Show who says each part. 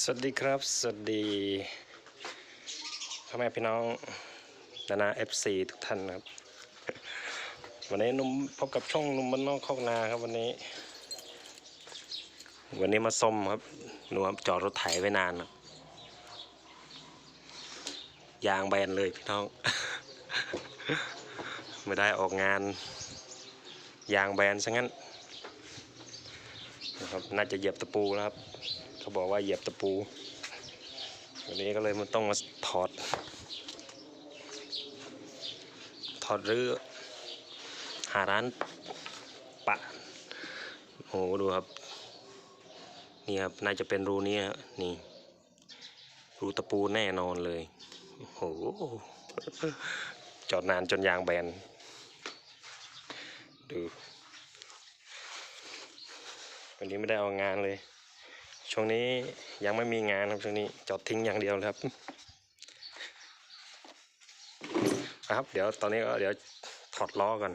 Speaker 1: สวัสดีครับ สวัสดีพ่อแม่พี่น้องนานาเอฟซีทุกท่านครับ วันนี้นุ่มพบกับช่องนุ่มบ้านนอกคอกนาครับวันนี้ วันนี้มาส้มครับหนูครับจอดรถไถไว้นานครับยางแบนเลยพี่น้อง ไม่ได้ออกงาน ยางแบนซะงั้นนะครับน่าจะเหยียบตะปูแล้วครับ เขาบอกว่าเหยียบตะปู วันนี้ก็เลยมันต้องมาถอด ถอดรื้อหาร้านปะ โอ้โหดูครับ นี่ครับ น่าจะเป็นรูนี้นี่ รูตะปูแน่นอนเลย โอ้โห จอดนานจนยางแบน ดู วันนี้ไม่ได้เอางานเลย ช่วงนี้ยังไม่มีงานครับช่วงนี้จอดทิ้งอย่างเดียวเลยครับครับ เดี๋ยวตอนนี้ก็เดี๋ยวถอดล้อก่อน